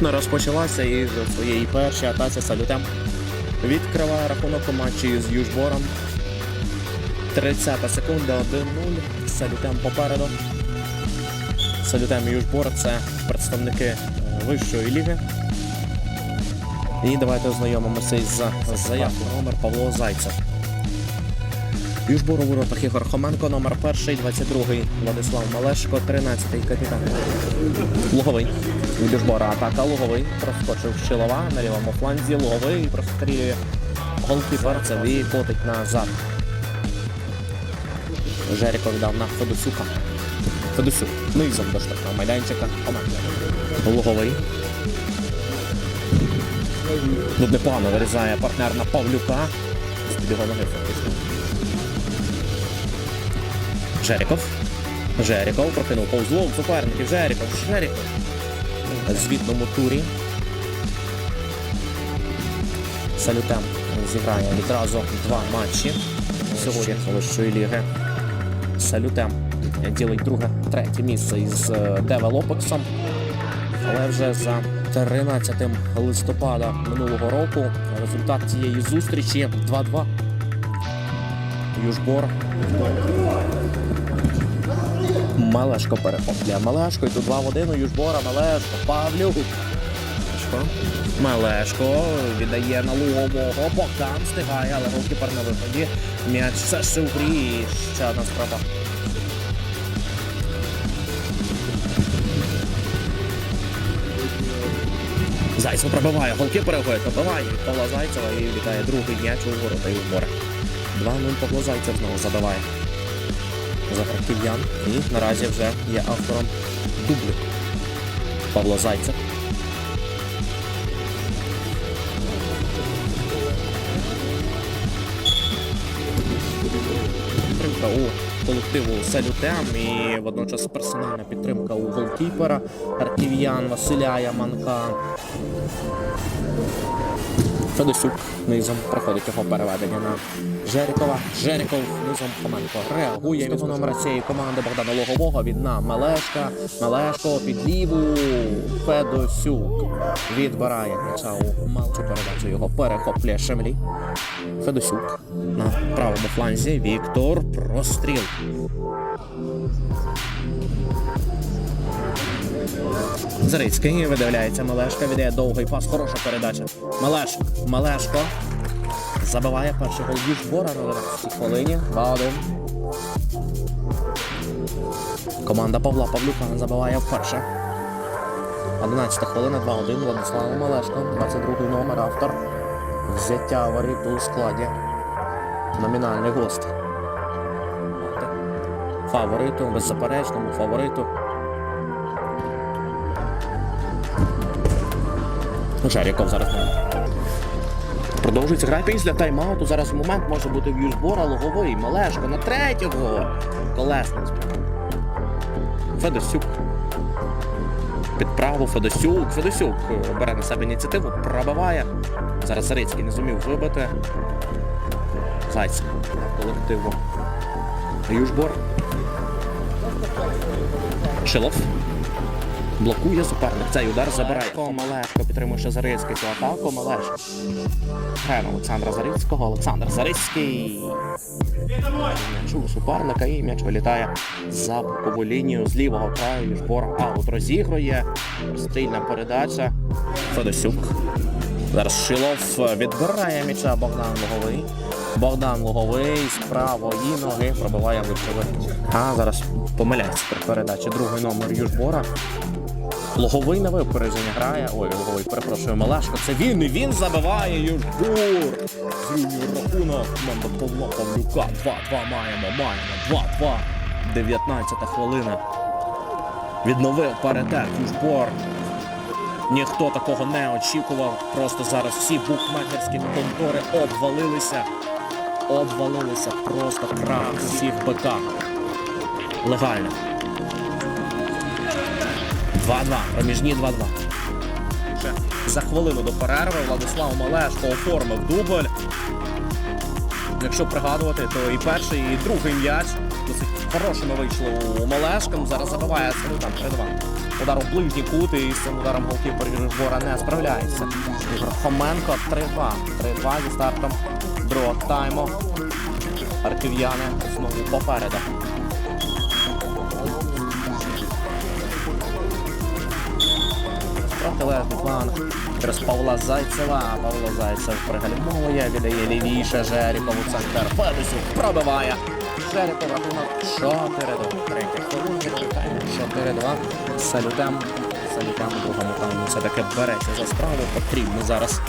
Наступна розпочалася і з своєї першої атаці салютем відкриває рахунок у матчі з Южбором. 30 секунда 1-0. Салютем попереду. Салютем Южбор це представники е, вищої ліги. І давайте ознайомимося із заявкою. Номер Павло Зайцев. Южбор у воротах Ігор Хоменко, номер перший, 22-й Владислав Малешко, 13-й капітан. Луговий. Від Южбора атака Луговий. Проскочив Щилова на лівому фланзі. Луговий прострілює голкіпер. І котить назад. Жеріко віддав на Федосюка. Федосюк. Низом до штрафного майданчика. Хоменко. Луговий. Тут непогано вирізає партнер на Павлюка. З-під його ноги фактично. Жеріков. Жеріков прокинув повзло суперників. Жеріков. Жеріков. Звітному турі. Салютем зіграє відразу два матчі сьогодні вищої ліги. Салютем ділить друге, третє місце із е, Девел Але вже за 13 листопада минулого року результат цієї зустрічі 2-2. Южбор. Малешко перехоплює. Малешко і тут 2 в 1 у Южбора. Малешко. Павлюк. Малешко. Малешко віддає на лугового. Богдан встигає, але голкіпер на виході. М'яч все ще у грі. Ще одна спроба. Зайцев пробиває, голки переходить, пробиває від Павла Зайцева і літає другий м'яч у ворота і в море. 2-0 Павло Зайцев знову забиває за харків'ян і наразі вже є автором дублю. Павло Зайцев. Підтримка у колективу Салютем і водночас персональна підтримка у голкіпера харків'ян Василя Яманка. Федосюк низом проходить його переведення на Жерікова. Жеріков низом Хоменко реагує від номера цієї команди Богдана Логового. Він на Мелешка. Мелешко під ліву. Федосюк відбирає м'яча у малчу передачу. Його перехоплює Шемлі. Федосюк на правому фланзі. Віктор простріл. Зарицький видивляється Мелешка, віддає довгий пас, хороша передача. Мелешко, Мелешко забиває перший гол Южбора на 11 хвилині. 2-1. Команда Павла Павлюка забиває вперше. 11 хвилина, 2-1. Владислав Мелешко, 22 номер, автор. Взяття воріт у складі. Номінальний гость. Фавориту, беззаперечному фавориту. Жаріков зараз не. Продовжується гра після тайм-ауту. Зараз момент може бути в Южбора, Логовий, Малешко на третього. Колесник. Федосюк. Під праву Федосюк. Федосюк бере на себе ініціативу, пробиває. Зараз Зарицький не зумів вибити. Зайцев колективу. Южбор. Шилов. Блокує суперник. Цей удар забирає. Малешко підтримує Зарицький цю атаку. Малешко. Грає Олександра Зарицького. Олександр Зарицький. У суперника і м'яч вилітає за бокову лінію з лівого краю. Южбор аут розігрує. Стрільна передача. Федосюк. Зараз Шилов відбирає м'яча Богдан Луговий. Богдан Луговий з правої ноги пробиває вище. А зараз помиляється при передачі. Другий номер Южбора. Логовий на випередження грає. Ой, Логовий, перепрошую, Малашко. Це він і він забиває Южбур. Зрівнює рахунок. Команда Павла Павлюка. 2-2 маємо, маємо. 2-2. 19 хвилина. Відновив паритет Южбор. Ніхто такого не очікував. Просто зараз всі букмекерські контори обвалилися. Обвалилися просто крах всіх БК. Легально. 2-2. Проміжні 2-2. За хвилину до перерви Владислав Малешко оформив дубль. Якщо пригадувати, то і перший, і другий м'яч досить хорошими вийшли у Мелешка. Ну, Зараз забиває Салютам 3-2. Удар у ближній кут і з цим ударом голкіпер Жбора не справляється. Хоменко 3-2. 3-2 зі стартом другого тайму. Харків'яни знову попереду. Протилежний план через Павла Зайцева. Павло Зайцев пригальмовує, віддає лівіше Жерікову центр. Федосів пробиває. Жеріков рахунок 4 до третя хвилина. Вітаємо 4-2. Салютем. Салютем у другому таймі все-таки береться за справу. Потрібно зараз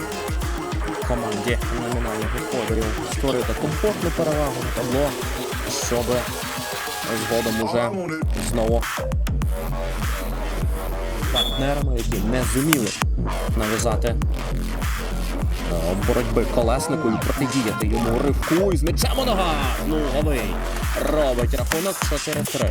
команді номінальних господарів створити комфортну перевагу на табло, щоб згодом уже знову партнерами, які не зуміли нав'язати е, боротьби колеснику і протидіяти йому ривку і з мечем у нога. Луговий робить рахунок 4-3.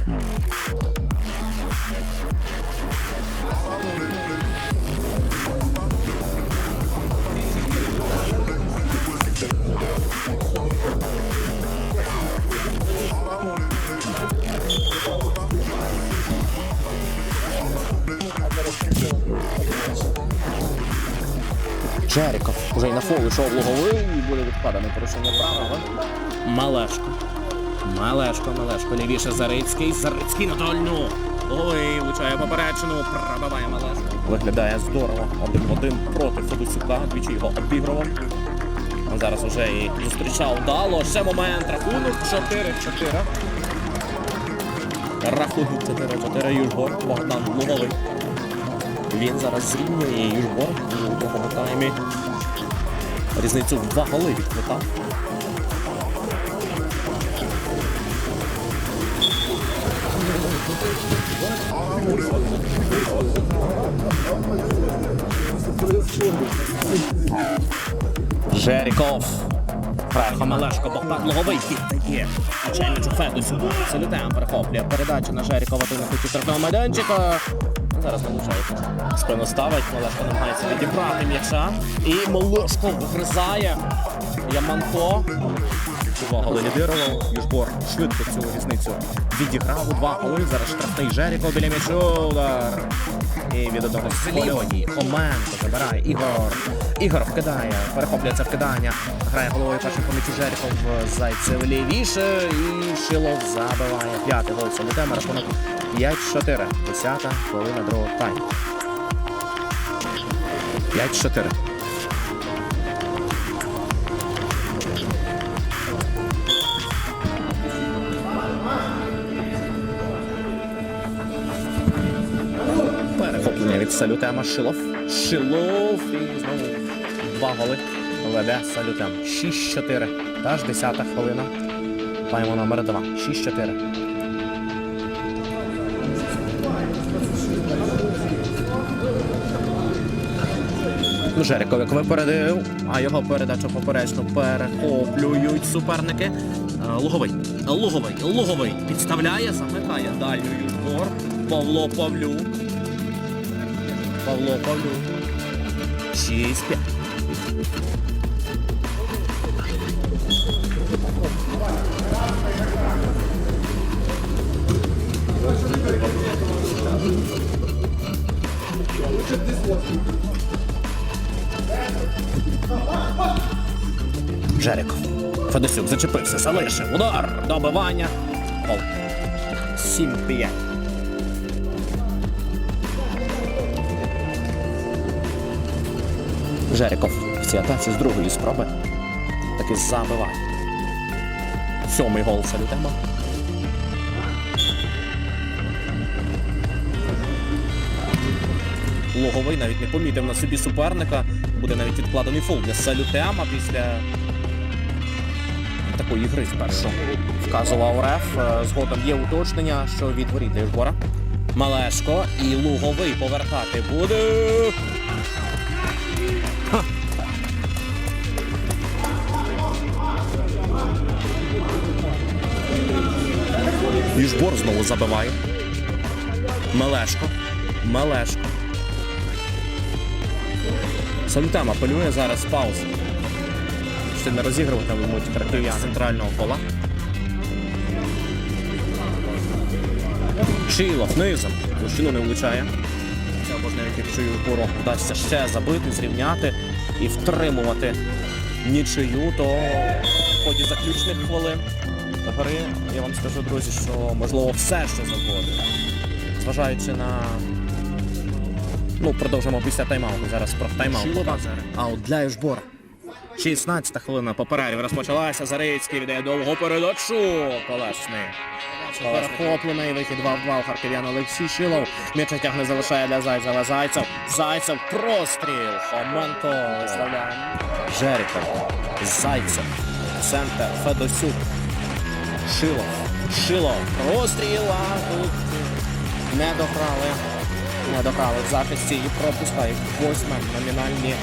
Джеріков вже й на фол йшов луговий і буде відкладене порушення правил. Малешко. Малешко, Малешко. Лівіше Зарицький. Зарицький на дальню. Луговий влучає поперечину. Пробиває Малешко. Виглядає здорово. Один в один проти Федосюка. Двічі його обігрував. Зараз уже і зустрічав вдало. Ще момент. Рахунок 4-4. Рахунок 4-4. Южгор. Богдан Луговий. Він зараз зрівнює Южбор у другому таймі. Різницю в два голи відквитав. Жеріков. Грає Хамалешко, Богдан Логовий віддає. Начальничу Федусю. Салютем перехоплює передачу на Жерікова. Ти не штрафного майданчика. Зараз налучається. Спину ставить, Малешко намагається відібрати м'яча. І Малешко вгризає. Яманко. Увага лідирував. Южбор швидко цю різницю відіграв у два голи. Зараз штрафний Жеріков біля м'ячу. Удар. І від одного з Ліоні. Хоменко забирає. Ігор. Ігор вкидає. Перехоплюється вкидання. Грає головою першим по м'ячу Жеріков. Зайцев лівіше. І Шилов забиває. П'ятий гол Солітема. Рахунок 5-4. Десята хвилина другого тайму. 5-4. Від Салютема Шилов. Шилов і знову два голи веде Салютем. 6-4. Та ж 10 хвилина. Маємо номер 2. 6-4. Ну, Жеріков як випередив, а його передачу поперечно перехоплюють суперники. Е, Луговий, Луговий, Луговий підставляє, замикає дальню Южбор. Павло Павлюк. Павло Павлюк. 6-5. Жериков. Федосюк зачепився, залишив. Удар. Добивання. Гол. 7-5. Жериков в цій атаці з другої спроби таки забиває. Сьомий гол Салютема. Логовий навіть не помітив на собі суперника. Буде навіть відкладений фол для Салютема після такої гри спершу. Вказував Реф. Е, Згодом є уточнення, що від воріт для Малешко і Луговий повертати буде. Южбор знову забиває. Мелешко. Мелешко. Салютем апелює зараз пауза. Ще не розігруватимуть харків'ян центрального кола. Шилов низом. Площину не влучає. Це можна якщо пору вдасться ще забити, зрівняти і втримувати нічию, то в ході заключних хвилин гри я вам скажу, друзі, що можливо все, що завгодно. Зважаючи на. Ну, продовжимо після тайм-ауту. Зараз про тайм-аут показує. А от для Южбора. 16 хвилина по перерві розпочалася. Зарицький віддає довгу передачу. Колесний. Перехоплений вихід 2 в 2 у харків'ян Олексій Шилов. М'яча тягне залишає для Зайцева. Зайцев. Зайцев. Простріл. Хоменко виставляє. Жеріков. Зайцев. Центр. Федосюк. Шилов. Шилов. Простріл. А тут не дограли. Не дограли в захисті і пропускають восьме номінальні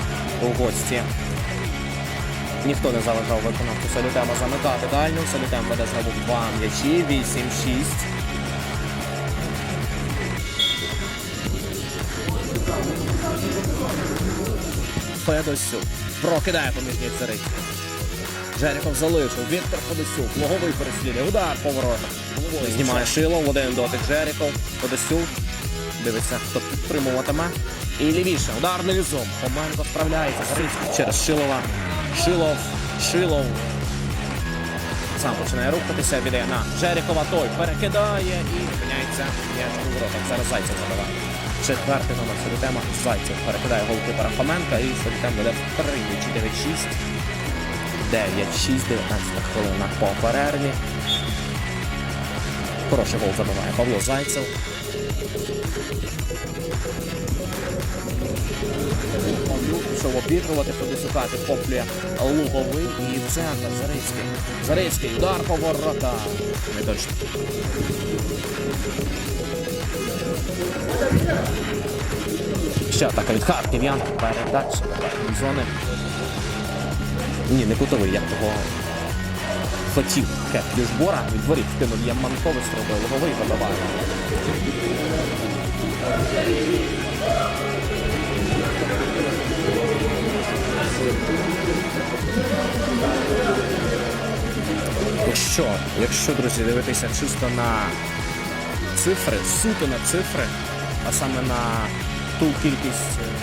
у гості. Ніхто не заважав виконавцю Салютема замикати дальню. Салютем веде знову два м'ячі, 8-6. Федосюк прокидає поміж царить. Жерехов залишив. Віктор Федосюк. Логовий переслідує. Удар по. Знімає шило. В один дотик Жерехов. Федосюк. Дивиться, хто підтримуватиме. І лівіше. Удар низом. Хоменко справляється. Зарицький через Шилова. Шилов. Шилов. Сам починає рухатися, віддає на Жерехова. Той перекидає і опиняється м'яч воротах. Зараз Зайцев забиває. Четвертий номер Солітема. Зайцев перекидає голкипера Хоменка і Солітем веде в 3 9-6. 9-6, 19 хвилина по перерві. Хороший гол забиває Павло Зайцев. Пішов обігрувати Федосюка, підхоплює Луговий і в центр Зарицький. Зарицький, удар по ворота. Не точно. Ще атака від Харків'ян. Передача до зони. Ні, не кутовий, як того хотів Кеп Южбора. Від воріт вкинув Яманкович, зробив логовий подаває. Якщо, якщо, друзі, дивитися чисто на цифри, суто на цифри, а саме на ту кількість. е,